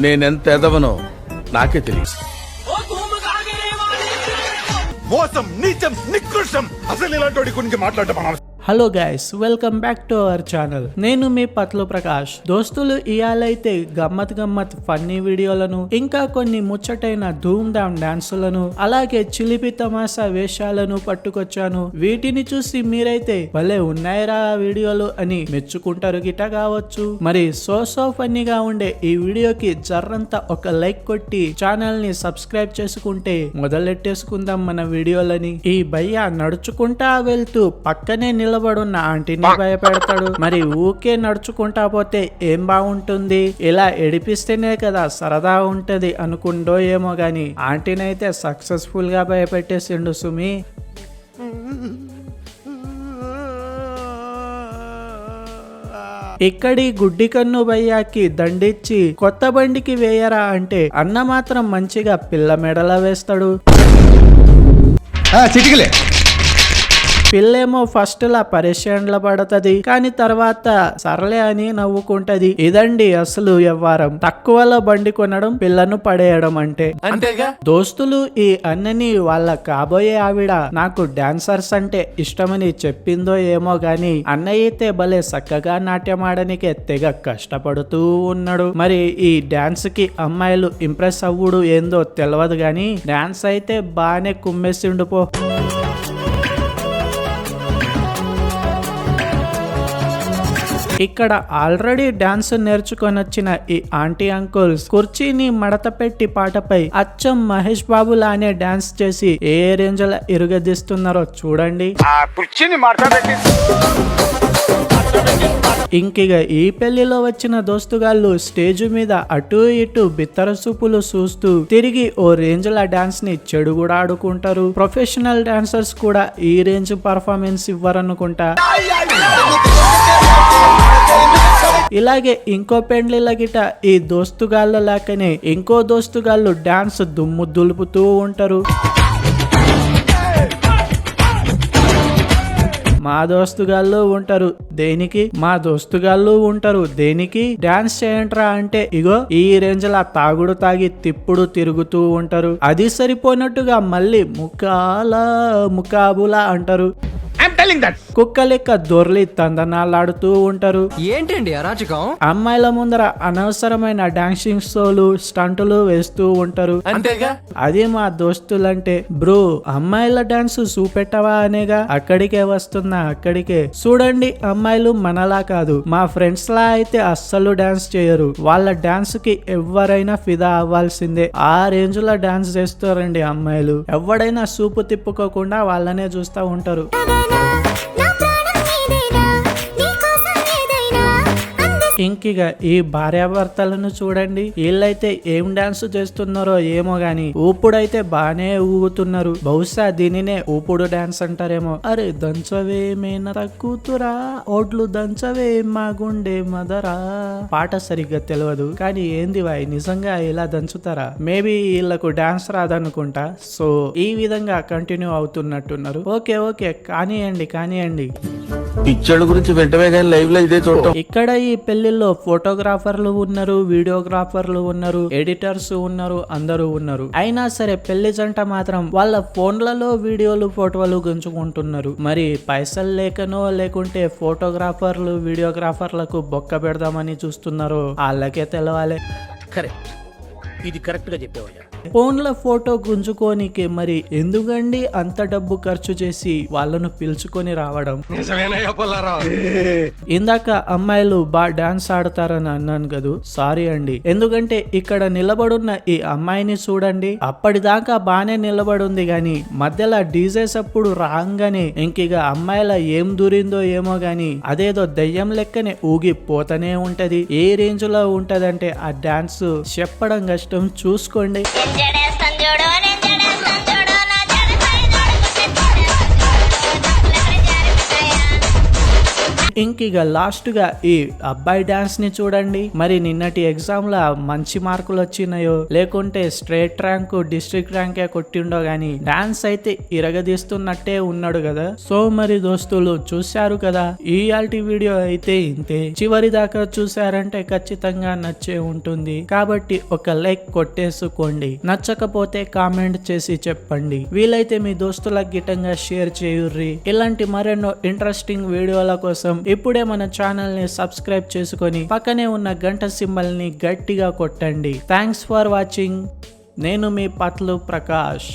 నేనెంత ఎదవనో నాకే తెలియదు మోసం నీచం నికృష్టం అసలు ఇలాంటి వాడి గురించి మాట్లాడటం. Hello guys welcome back to our channel నేను మీ పత్లు ప్రకాష్ దోస్తులు ఇయాలైతే గమ్మత్ గమ్మత్ ఫన్నీ వీడియోలను ఇంకా కొన్ని ముచ్చటైన ధూమ్ ధామ్ డాన్సులను అలాగే చిలిపి తమాసా వేషాలను పట్టుకొచ్చాను. వీటిని చూసి మీరైతే భలే ఉన్నాయిరా ఆ వీడియోలు అని మెచ్చుకుంటారు గిట కావచ్చు. మరి సో సో ఫన్నీగా ఉండే ఈ వీడియోకి జర్రంతా ఒక లైక్ కొట్టి ఛానల్ని సబ్స్క్రైబ్ చేసుకుంటే మొదలెట్టేసుకుందాం మన వీడియోలని. ఈ భయ్య నడుచుకుంటా వెళ్తూ పక్కనే నిలబడున్న ఆంటీని భయపెడతాడు. మరి ఊకే నడుచుకుంటా పోతే ఏం బాగుంటుంది ఇలా ఎడిపిస్తేనే కదా సరదా ఉంటది అనుకుండో ఏమో గాని ఆంటీనైతే సక్సెస్ఫుల్గా భయపెట్టేసిండు సుమి. ఇక్కడి గుడ్డి కన్ను భయ్యాకి దండిచ్చి కొత్త బండికి వేయరా అంటే అన్న మాత్రం మంచిగా పిల్ల మెడల వేస్తాడు. చిటికలే. పిల్లేమో ఫస్ట్ లా పరిశ్రమల పడతది కానీ తర్వాత సరలే అని నవ్వుకుంటది. ఇదండి అసలు వ్యవహారం. తక్కువలో బండి కొనడం పిల్లను పడేయడం అంటే. అంతేగా? దోస్తులు ఈ అన్నని వాళ్ళ కాబోయే ఆవిడ నాకు డాన్సర్స్ అంటే ఇష్టమని చెప్పిందో ఏమో గాని అన్నయ్య అయితే భలే చక్కగా నాట్యం ఆడనికే తెగ కష్టపడుతూ ఉన్నాడు. మరి ఈ డాన్స్కి అమ్మాయిలు ఇంప్రెస్ అవ్వుడు ఏందో తెలియదు గాని డాన్స్ అయితే బాగానే కుమ్మేసిండు పో. ఇక్కడ ఆల్రెడీ డాన్స్ నేర్చుకొని వచ్చిన ఈ ఆంటీ అంకుల్స్ కుర్చీని మడత పెట్టి పాటపై అచ్చం మహేష్ బాబు లానే డాన్స్ చేసి ఏ రేంజ్లో ఇరుగదీస్తున్నారో చూడండి. ఇంకిగ ఈ పెళ్ళిలో వచ్చిన దోస్తుగాళ్ళు స్టేజ్ మీద అటు ఇటు బిత్తర సూపులు చూస్తూ తిరిగి ఓ రేంజ్ ల డాన్స్ని చెడు కూడా ఆడుకుంటారు. ప్రొఫెషనల్ డాన్సర్స్ కూడా ఈ రేంజ్ పర్ఫార్మెన్స్ ఇవ్వరనుకుంటా. ఇలాగే ఇంకో పెండ్లిల గిట ఈ దోస్తుగాళ్ళ లాకనే ఇంకో దోస్తుగాళ్ళు డాన్స్ దుమ్ము దులుపుతూ ఉంటారు. మా దోస్తుగాళ్ళు ఉంటారు. దేనికి? మా దోస్తుగాళ్ళు ఉంటారు. దేనికి? డాన్స్ చేయంట్రా అంటే ఇగో ఈ రేంజ్ లా తాగుడు తాగి తిప్పుడు తిరుగుతూ ఉంటారు. అది సరిపోయినట్టుగా మళ్ళీ ముఖాల ముకాబులా అంటారు. కుక్క లెక్క దొర్లి తందనాలాడుతూ ఉంటారు. ఏంటండి అరాచకం? అమ్మాయిల ముందర అనవసరమైన డాన్సింగ్ షోలు స్టంటులు వేస్తూ ఉంటారు. అంతేగా? అది మా దోస్తులంటే బ్రో అమ్మాయిల డాన్స్ చూపెట్టవా అనేగా? అక్కడికే వస్తున్నా అక్కడికే. చూడండి అమ్మాయిలు మనలా కాదు. మా ఫ్రెండ్స్ లా అయితే అస్సలు డాన్స్ చేయరు. వాళ్ళ డాన్స్కి ఎవరైనా ఫిదా అవ్వాల్సిందే. ఆ రేంజ్లో డాన్స్ చేస్తారండి అమ్మాయిలు. ఎవడైనా సూపు తిప్పుకోకుండా వాళ్ళనే చూస్తూ ఉంటారు. ఇంకిగా ఈ భార్యాభర్తలను చూడండి. వీళ్ళైతే ఏం డాన్స్ చేస్తున్నారో ఏమో గాని ఊపుడైతే బానే ఊగుతున్నారు. బహుశా దీనినే ఊపుడు డాన్స్ అంటారేమో. అరే దంచవే మేనర కూతురా ఓట్లు దంచవే మా గుండె మదరా. పాట సరిగ్గా తెలియదు కానీ ఏంది వాయి నిజంగా ఇలా దంచుతారా? మేబీ వీళ్ళకు డాన్స్ రాదనుకుంటా. సో ఈ విధంగా కంటిన్యూ అవుతున్నట్టున్నారు. Okay okay. కానియండి కానియండి. పిచ్చోళ్ళ గురించి వెంటనే కానీ లైవ్లో ఇదే చూడటం. ఇక్కడ ఈ పెళ్ళిలో ఫోటోగ్రాఫర్లు ఉన్నారు వీడియోగ్రాఫర్లు ఉన్నారు ఎడిటర్స్ ఉన్నారు అందరూ ఉన్నారు. అయినా సరే పెళ్ళి జంట మాత్రం వాళ్ళ ఫోన్లలో వీడియోలు ఫోటోలు గుంజుకుంటున్నారు. మరి పైసలు లేకనో లేకుంటే ఫోటోగ్రాఫర్లు వీడియోగ్రాఫర్లకు బొక్క పెడదామని చూస్తున్నారో వాళ్ళకే తెలవాలి. కరెక్ట్ ఇది కరెక్ట్గా చెప్పావయ్యా. ఫోన్ల ఫోటో గుంజుకోనికి మరి ఎందుకండి అంత డబ్బు ఖర్చు చేసి వాళ్ళను పిలుచుకొని రావడం? ఇందాక అమ్మాయిలు బాగా డాన్స్ ఆడతారని అన్నాను కదూ సారీ అండి. ఎందుకంటే ఇక్కడ నిలబడున్న ఈ అమ్మాయిని చూడండి అప్పటిదాకా బానే నిలబడుంది గాని మధ్యలో డీజేస్ అప్పుడు రాగానే ఇంకిగ అమ్మాయిల ఏం దూరిందో ఏమో గాని అదేదో దయ్యం లెక్కనే ఊగిపోతనే ఉంటది. ఏ రేంజ్లో ఉంటదంటే ఆ డాన్స్ చెప్పడం కష్టం చూసుకోండి. జడేస్తాను చూడు ఇంక ఇక లాస్ట్గా ఈ అబ్బాయి డాన్స్ని చూడండి. మరి నిన్నటి ఎగ్జామ్లో మంచి మార్కులు వచ్చినాయో? లేకుంటే స్ట్రేట్ ర్యాంక్ డిస్ట్రిక్ట్ ర్యాంకే కొట్టిండో కానీ డాన్స్ అయితే ఇరగదీస్తున్నట్టే ఉన్నాడు కదా సో మరి దోస్తులు చూశారు కదా? ఈ వీడియో అయితే ఇంతే. చివరి దాకా చూసారంటే ఖచ్చితంగా నచ్చే ఉంటుంది. కాబట్టి ఒక లైక్ కొట్టేసుకోండి. నచ్చకపోతే కామెంట్ చేసి చెప్పండి. వీలైతే మీ దోస్తులకు గిట్టంగా షేర్ చేయుర్రి. ఇలాంటి మరెన్నో ఇంట్రెస్టింగ్ వీడియోల కోసం ఇప్పుడే మన ఛానల్ని సబ్స్క్రైబ్ చేసుకొని పక్కనే ఉన్న గంట సింబల్ని గట్టిగా కొట్టండి. థ్యాంక్స్ ఫర్ వాచింగ్ నేను మీ పత్లు ప్రకాష్.